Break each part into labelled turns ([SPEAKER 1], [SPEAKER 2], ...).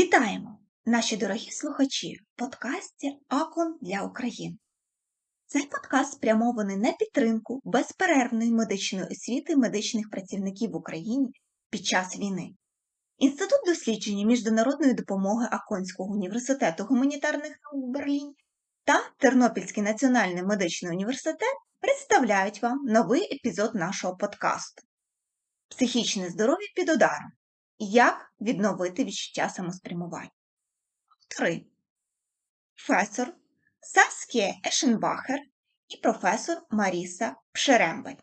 [SPEAKER 1] Вітаємо, наші дорогі слухачі в подкасті Акон для України. Цей подкаст спрямований на підтримку безперервної медичної освіти медичних працівників в Україні під час війни. Інститут дослідження міжнародної допомоги Аконського університету гуманітарних наук в Берліні та Тернопільський національний медичний університет представляють вам новий епізод нашого подкасту Психічне здоров'я під ударом. Як відновити відчуття самоспрямування? Автори професор Саскія Ешенбахер і професор Маріса Пшерембель.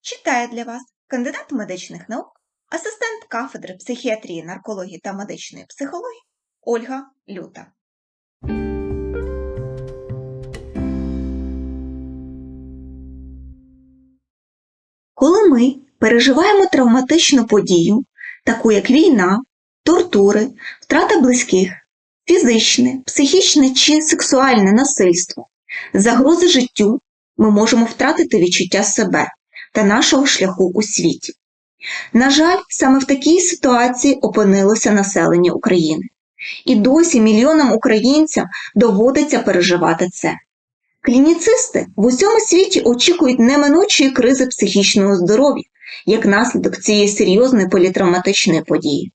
[SPEAKER 1] Читає для вас кандидат медичних наук, асистент кафедри психіатрії, наркології та медичної психології Ольга Люта. Коли ми переживаємо травматичну подію, таку як війна, тортури, втрата близьких, фізичне, психічне чи сексуальне насильство, загрози життю, ми можемо втратити відчуття себе та нашого шляху у світі. На жаль, саме в такій ситуації опинилося населення України. І досі мільйонам українцям доводиться переживати це. Клініцисти в усьому світі очікують неминучої кризи психічного здоров'я, як наслідок цієї серйозної політравматичної події.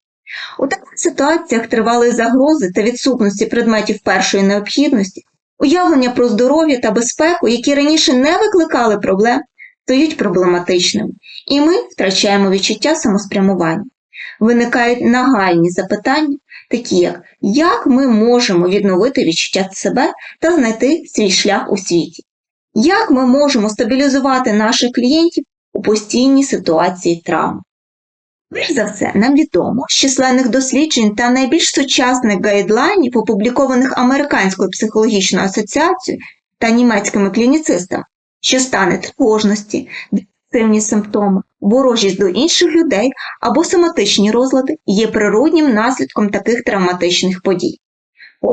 [SPEAKER 1] У таких ситуаціях тривалої загрози та відсутності предметів першої необхідності, уявлення про здоров'я та безпеку, які раніше не викликали проблем, стають проблематичними, і ми втрачаємо відчуття самоспрямування. Виникають нагальні запитання, такі як як ми можемо відновити відчуття себе та знайти свій шлях у світі, як ми можемо стабілізувати наших клієнтів у постійній ситуації травм. Перш за все, нам відомо з численних досліджень та найбільш сучасних гайдлайнів, опублікованих Американською психологічною асоціацією та німецькими клініцистами, що стане тривожності, депресивні симптоми, ворожість до інших людей або соматичні розлади є природнім наслідком таких травматичних подій.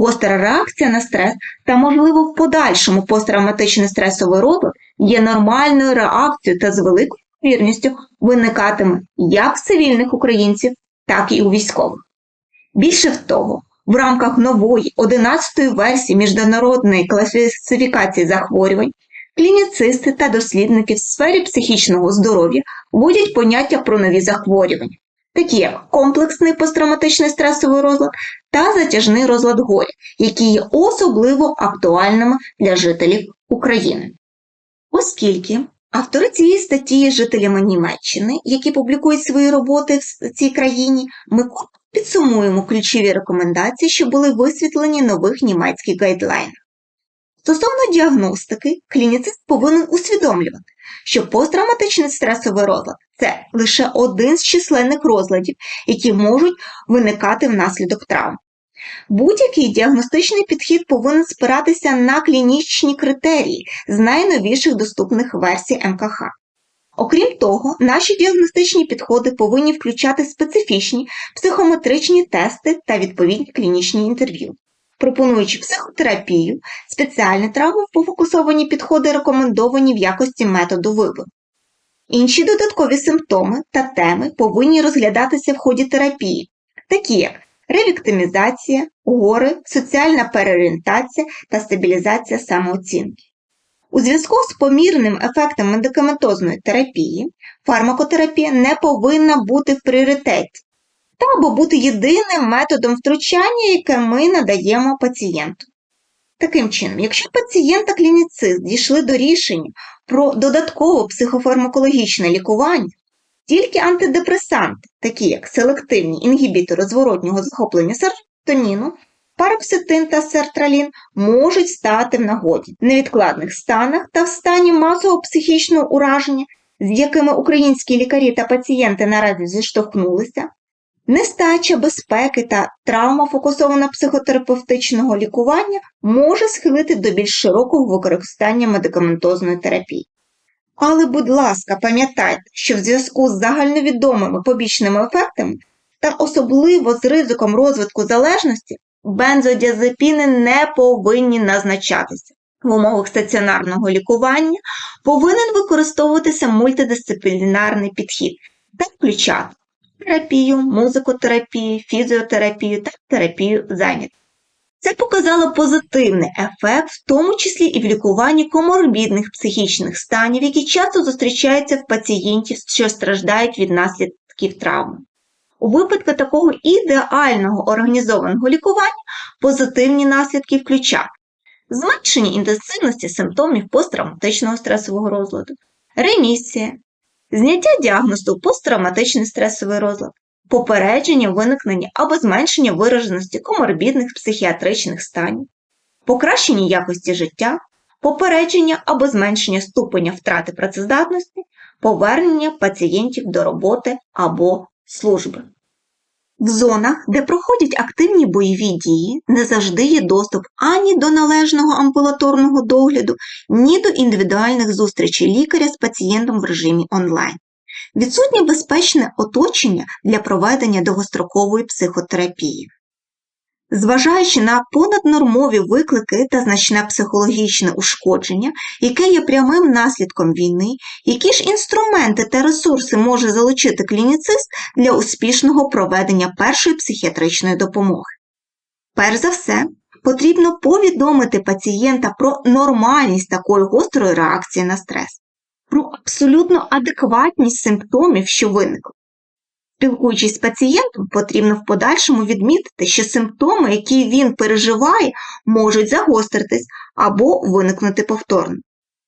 [SPEAKER 1] Гостра реакція на стрес та, можливо, в подальшому посттравматичний стресовий розлад є нормальною реакцією та з великою вірністю виникатиме як в цивільних українців, так і у військових. Більше того, в рамках нової 11-ї версії міжнародної класифікації захворювань клініцисти та дослідники в сфері психічного здоров'я вводять поняття про нові захворювання, такі як комплексний посттравматичний стресовий розлад та затяжний розлад горя, які є особливо актуальними для жителів України. Оскільки автори цієї статті є жителями Німеччини, які публікують свої роботи в цій країні, ми підсумуємо ключові рекомендації, що були висвітлені нових німецьких гайдлайнах. Стосовно діагностики, клініцист повинен усвідомлювати, що посттравматичний стресовий розлад це лише один з численних розладів, які можуть виникати внаслідок травм. Будь-який діагностичний підхід повинен спиратися на клінічні критерії з найновіших доступних версій МКХ. Окрім того, наші діагностичні підходи повинні включати специфічні психометричні тести та відповідні клінічні інтерв'ю. Пропонуючи психотерапію, спеціальні травмофокусовані підходи рекомендовані в якості методу вибору. Інші додаткові симптоми та теми повинні розглядатися в ході терапії, такі як ревіктимізація, гори, соціальна переорієнтація та стабілізація самооцінки. У зв'язку з помірним ефектом медикаментозної терапії фармакотерапія не повинна бути в пріоритеті та або бути єдиним методом втручання, яке ми надаємо пацієнту. Таким чином, якщо пацієнт та клініцист дійшли до рішення про додаткове психофармакологічне лікування, тільки антидепресанти, такі як селективні інгібітори зворотнього захоплення серотоніну, пароксетин та сертралін, можуть стати в нагоді в невідкладних станах та в стані масового психічного ураження, з якими українські лікарі та пацієнти наразі зіштовхнулися, Нестача безпеки та травма фокусована психотерапевтичного лікування може схилити до більш широкого використання медикаментозної терапії. Але, будь ласка, пам'ятайте, що в зв'язку з загальновідомими побічними ефектами та особливо з ризиком розвитку залежності бензодіазепіни не повинні назначатися. В умовах стаціонарного лікування повинен використовуватися мультидисциплінарний підхід та включати терапію, музикотерапію, фізіотерапію та терапію зайнятості. Це показало позитивний ефект, в тому числі і в лікуванні коморбідних психічних станів, які часто зустрічаються в пацієнтів, що страждають від наслідків травми. У випадку такого ідеального організованого лікування позитивні наслідки включають зменшення інтенсивності симптомів посттравматичного стресового розладу, ремісія, зняття діагнозу посттравматичний стресовий розлад, попередження виникнення або зменшення вираженості коморбідних психіатричних станів, покращення якості життя, попередження або зменшення ступеня втрати працездатності, повернення пацієнтів до роботи або служби. В зонах, де проходять активні бойові дії, не завжди є доступ ані до належного амбулаторного догляду, ні до індивідуальних зустрічей лікаря з пацієнтом в режимі онлайн. Відсутнє безпечне оточення для проведення довгострокової психотерапії. Зважаючи на понаднормові виклики та значне психологічне ушкодження, яке є прямим наслідком війни, які ж інструменти та ресурси може залучити клініцист для успішного проведення першої психіатричної допомоги. Перш за все, потрібно повідомити пацієнта про нормальність такої гострої реакції на стрес, про абсолютно адекватність симптомів, що виникли. Спілкуючись з пацієнтом, потрібно в подальшому відмітити, що симптоми, які він переживає, можуть загостритись або виникнути повторно.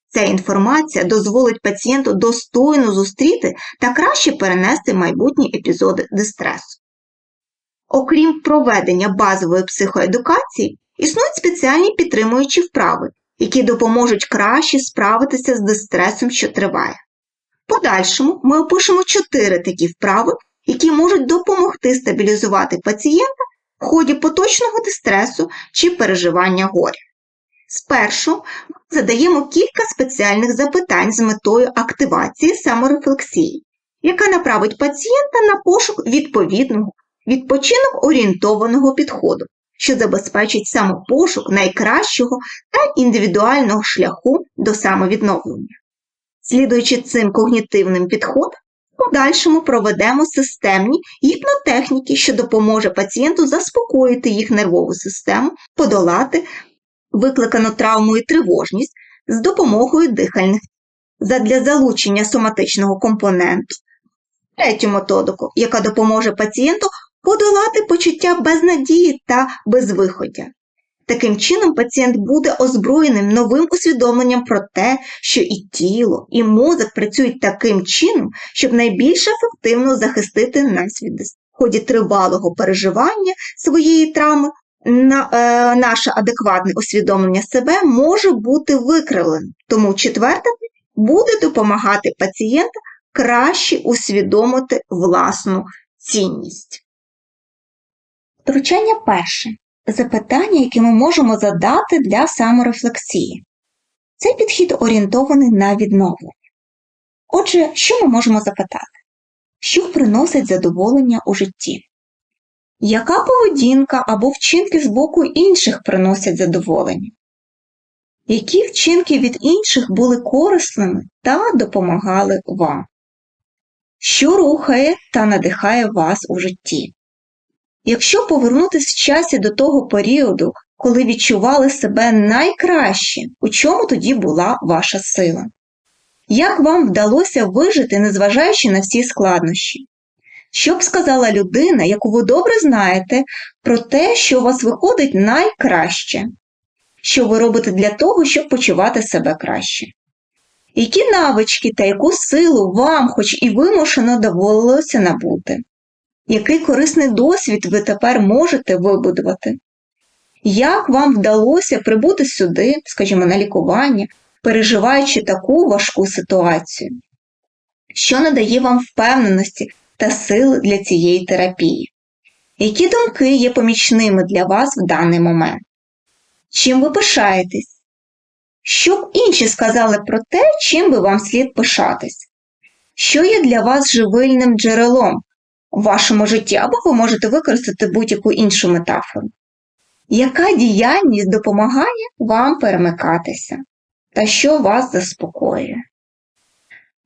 [SPEAKER 1] Ця інформація дозволить пацієнту достойно зустріти та краще перенести майбутні епізоди дистресу. Окрім проведення базової психоедукації, існують спеціальні підтримуючі вправи, які допоможуть краще справитися з дистресом, що триває. Подальшому ми опишемо чотири такі вправи, які можуть допомогти стабілізувати пацієнта в ході поточного дистресу чи переживання горя. Спершу ми задаємо кілька спеціальних запитань з метою активації саморефлексії, яка направить пацієнта на пошук відповідного відпочинок орієнтованого підходу, що забезпечить самопошук найкращого та індивідуального шляху до самовідновлення. Слідуючи цим когнітивним підходам, в подальшому проведемо системні гіпнотехніки, що допоможе пацієнту заспокоїти їх нервову систему, подолати викликану травмою тривожність з допомогою дихальних задля залучення соматичного компоненту, третю методику, яка допоможе пацієнту подолати почуття безнадії та безвиходя. Таким чином, пацієнт буде озброєним новим усвідомленням про те, що і тіло, і мозок працюють таким чином, щоб найбільш ефективно захистити нас від в ході тривалого переживання своєї травми. На, е, наше адекватне усвідомлення себе може бути викривленим, тому четверте буде допомагати пацієнту краще усвідомити власну цінність. Втручання перше запитання, які ми можемо задати для саморефлексії. Цей підхід орієнтований на відновлення. Отже, що ми можемо запитати? Що приносить задоволення у житті? Яка поведінка або вчинки з боку інших приносять задоволення? Які вчинки від інших були корисними та допомагали вам? Що рухає та надихає вас у житті? Якщо повернутися в часі до того періоду, коли відчували себе найкраще, у чому тоді була ваша сила? Як вам вдалося вижити, незважаючи на всі складнощі? Що б сказала людина, яку ви добре знаєте, про те, що у вас виходить найкраще? Що ви робите для того, щоб почувати себе краще? Які навички та яку силу вам, хоч і вимушено, доводилося набути? Який корисний досвід ви тепер можете вибудувати? Як вам вдалося прибути сюди, скажімо, на лікування, переживаючи таку важку ситуацію? Що надає вам впевненості та сили для цієї терапії? Які думки є помічними для вас в даний момент? Чим ви пишаєтесь? Що б інші сказали про те, чим би вам слід пишатись? Що є для вас живильним джерелом? У вашому житті, або ви можете використати будь-яку іншу метафору. Яка діяльність допомагає вам перемикатися? Та що вас заспокоює?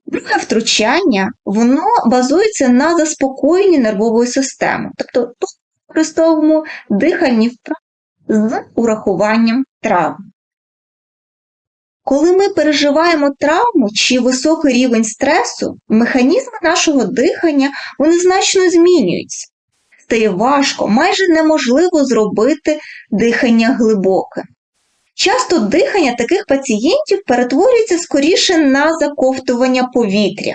[SPEAKER 1] Друге втручання воно базується на заспокоєнні нервової системи, тобто тут використовуємо дихальні вправи з урахуванням травм. Коли ми переживаємо травму чи високий рівень стресу, механізми нашого дихання вони значно змінюються. Стає важко, майже неможливо зробити дихання глибоке. Часто дихання таких пацієнтів перетворюється скоріше на заковтування повітря.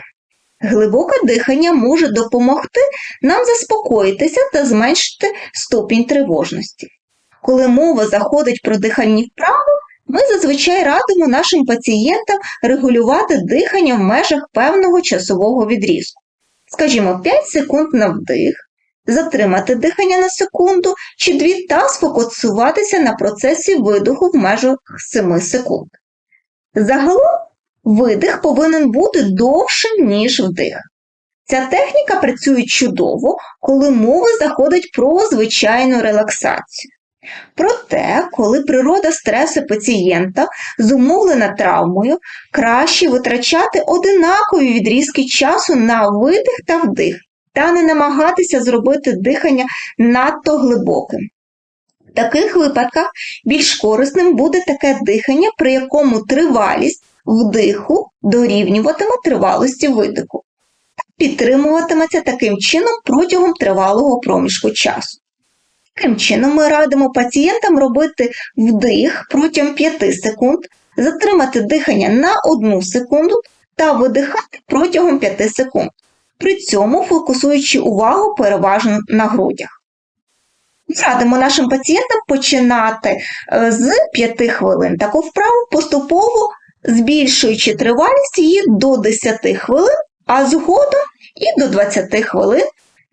[SPEAKER 1] Глибоке дихання може допомогти нам заспокоїтися та зменшити ступінь тривожності. Коли мова заходить про дихальні вправи, ми зазвичай радимо нашим пацієнтам регулювати дихання в межах певного часового відрізку. Скажімо, 5 секунд на вдих, затримати дихання на секунду чи дві та сфокусуватися на процесі видиху в межах 7 секунд. Загалом видих повинен бути довшим, ніж вдих. Ця техніка працює чудово, коли мова заходить про звичайну релаксацію. Проте, коли природа стресу пацієнта зумовлена травмою, краще витрачати одинакові відрізки часу на видих та вдих, та не намагатися зробити дихання надто глибоким. В таких випадках більш корисним буде таке дихання, при якому тривалість вдиху дорівнюватиме тривалості видиху, підтримуватиметься таким чином протягом тривалого проміжку часу. Таким чином, ми радимо пацієнтам робити вдих протягом 5 секунд, затримати дихання на 1 секунду та видихати протягом 5 секунд, при цьому фокусуючи увагу переважно на грудях. Радимо нашим пацієнтам починати е, з 5 хвилин таку вправу, поступово збільшуючи тривалість її до 10 хвилин, а згодом і до 20 хвилин.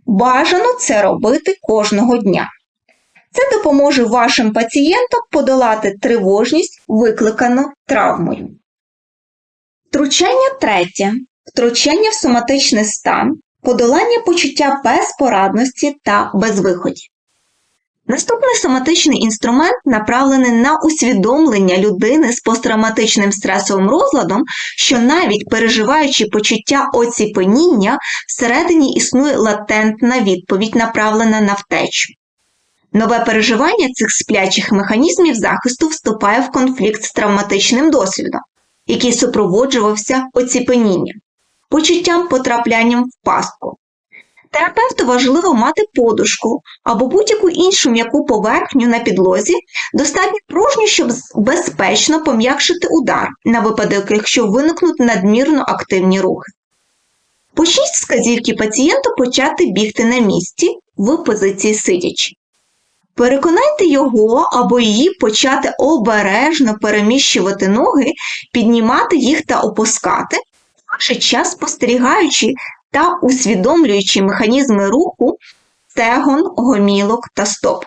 [SPEAKER 1] Бажано це робити кожного дня. Це допоможе вашим пацієнтам подолати тривожність, викликану травмою. Втручання третє. Втручання в соматичний стан, подолання почуття безпорадності та безвиході. Наступний соматичний інструмент направлений на усвідомлення людини з посттравматичним стресовим розладом, що навіть переживаючи почуття оціпеніння, всередині існує латентна відповідь, направлена на втечу. Нове переживання цих сплячих механізмів захисту вступає в конфлікт з травматичним досвідом, який супроводжувався оціпенінням, почуттям потраплянням в пастку. Терапевту важливо мати подушку або будь-яку іншу м'яку поверхню на підлозі, достатньо пружню, щоб безпечно пом'якшити удар на випадок, якщо виникнуть надмірно активні рухи. Почніть з вказівки пацієнту почати бігти на місці в позиції сидячи. Переконайте його або її почати обережно переміщувати ноги, піднімати їх та опускати, в той час спостерігаючи та усвідомлюючи механізми руху стегон, гомілок та стоп.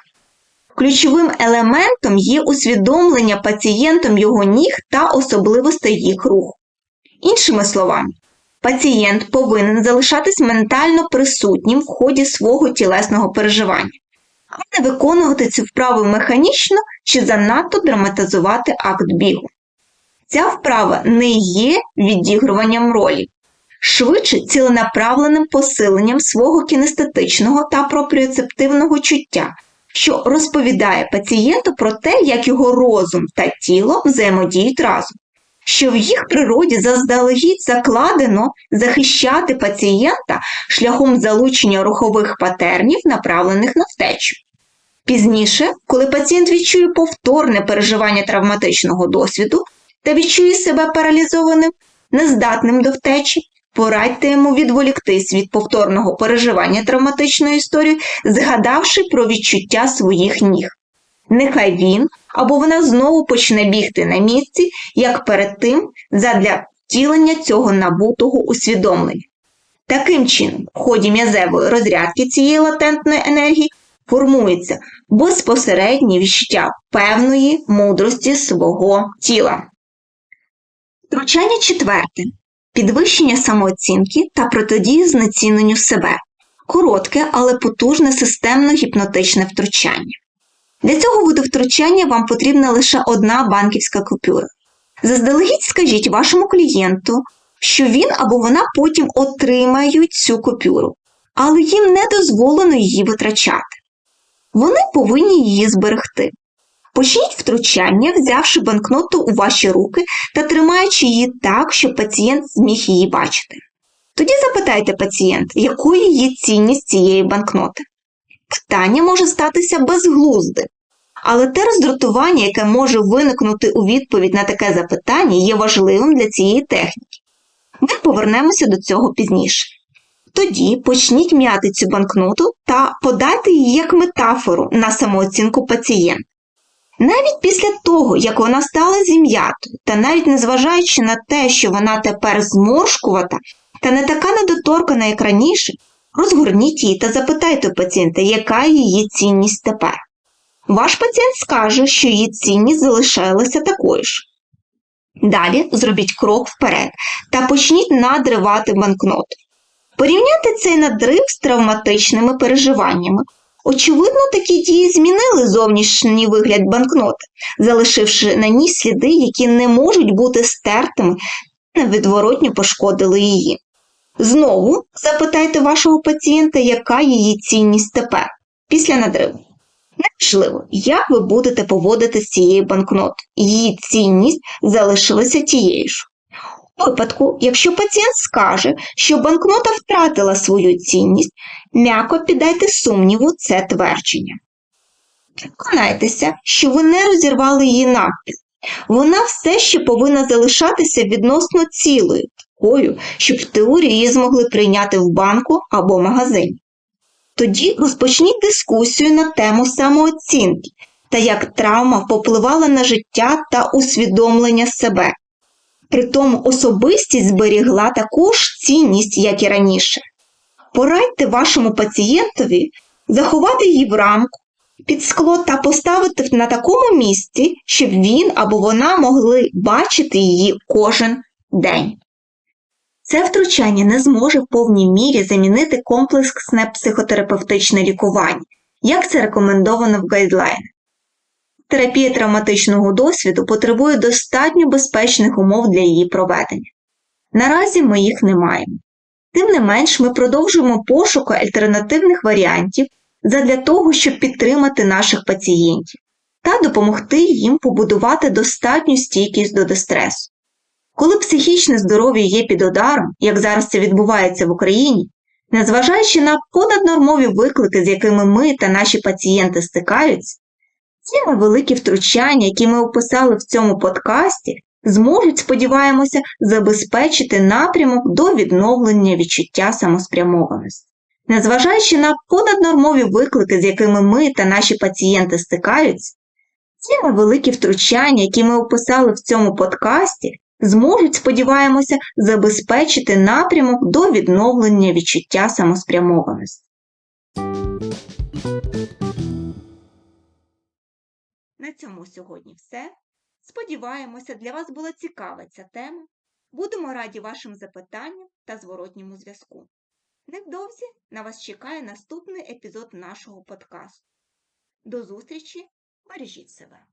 [SPEAKER 1] Ключовим елементом є усвідомлення пацієнтом його ніг та особливостей їх руху. Іншими словами, пацієнт повинен залишатись ментально присутнім в ході свого тілесного переживання а не виконувати цю вправу механічно чи занадто драматизувати акт бігу. Ця вправа не є відігруванням ролі, швидше ціленаправленим посиленням свого кінестетичного та пропріоцептивного чуття, що розповідає пацієнту про те, як його розум та тіло взаємодіють разом, що в їх природі заздалегідь закладено захищати пацієнта шляхом залучення рухових патернів, направлених на втечу. Пізніше, коли пацієнт відчує повторне переживання травматичного досвіду та відчує себе паралізованим, нездатним до втечі, порадьте йому відволіктись від повторного переживання травматичної історії, згадавши про відчуття своїх ніг. Нехай він або вона знову почне бігти на місці, як перед тим, задля втілення цього набутого усвідомлення. Таким чином, в ході м'язевої розрядки цієї латентної енергії формується безпосереднє відчуття певної мудрості свого тіла. Втручання четверте. Підвищення самооцінки та протидії знеціненню себе. Коротке, але потужне системно-гіпнотичне втручання. Для цього виду втручання вам потрібна лише одна банківська купюра. Заздалегідь скажіть вашому клієнту, що він або вона потім отримають цю купюру, але їм не дозволено її витрачати. Вони повинні її зберегти. Почніть втручання, взявши банкноту у ваші руки та тримаючи її так, щоб пацієнт зміг її бачити. Тоді запитайте пацієнт, якою є цінність цієї банкноти. Питання може статися безглуздим, але те роздратування, яке може виникнути у відповідь на таке запитання, є важливим для цієї техніки. Ми повернемося до цього пізніше. Тоді почніть м'яти цю банкноту та подайте її як метафору на самооцінку пацієнта. Навіть після того, як вона стала зім'ятою, та навіть незважаючи на те, що вона тепер зморшкувата та не така недоторкана, як раніше, розгорніть її та запитайте пацієнта, яка її цінність тепер. Ваш пацієнт скаже, що її цінність залишилася такою ж. Далі зробіть крок вперед та почніть надривати банкноту. Порівняти цей надрив з травматичними переживаннями. Очевидно, такі дії змінили зовнішній вигляд банкноти, залишивши на ній сліди, які не можуть бути стертими невідворотньо пошкодили її. Знову запитайте вашого пацієнта, яка її цінність тепер, після надриву. Неважливо, як ви будете поводити з цією банкнотою, її цінність залишилася тією ж. Випадку, якщо пацієнт скаже, що банкнота втратила свою цінність, м'яко піддайте сумніву це твердження. Переконайтеся, що ви не розірвали її навпіл. Вона все ще повинна залишатися відносно цілою, такою, щоб в теорії її змогли прийняти в банку або магазині. Тоді розпочніть дискусію на тему самооцінки та як травма попливала на життя та усвідомлення себе. Притому особистість зберігла також цінність, як і раніше. Порадьте вашому пацієнтові заховати її в рамку під скло та поставити на такому місці, щоб він або вона могли бачити її кожен день. Це втручання не зможе в повній мірі замінити комплексне психотерапевтичне лікування, як це рекомендовано в гайдлайнах. Терапія травматичного досвіду потребує достатньо безпечних умов для її проведення. Наразі ми їх не маємо. Тим не менш, ми продовжуємо пошук альтернативних варіантів задля того, щоб підтримати наших пацієнтів та допомогти їм побудувати достатню стійкість до дистресу. Коли психічне здоров'я є під ударом, як зараз це відбувається в Україні, незважаючи на понаднормові виклики, з якими ми та наші пацієнти стикаються, ці невеликі втручання, які ми описали в цьому подкасті, зможуть, сподіваємося, забезпечити напрямок до відновлення відчуття самоспрямованості. Незважаючи на понаднормові виклики, з якими ми та наші пацієнти стикаються, ці невеликі втручання, які ми описали в цьому подкасті, зможуть, сподіваємося, забезпечити напрямок до відновлення відчуття самоспрямованості. На цьому сьогодні все. Сподіваємося, для вас була цікава ця тема. Будемо раді вашим запитанням та зворотньому зв'язку. Невдовзі на вас чекає наступний епізод нашого подкасту. До зустрічі! Бережіть себе!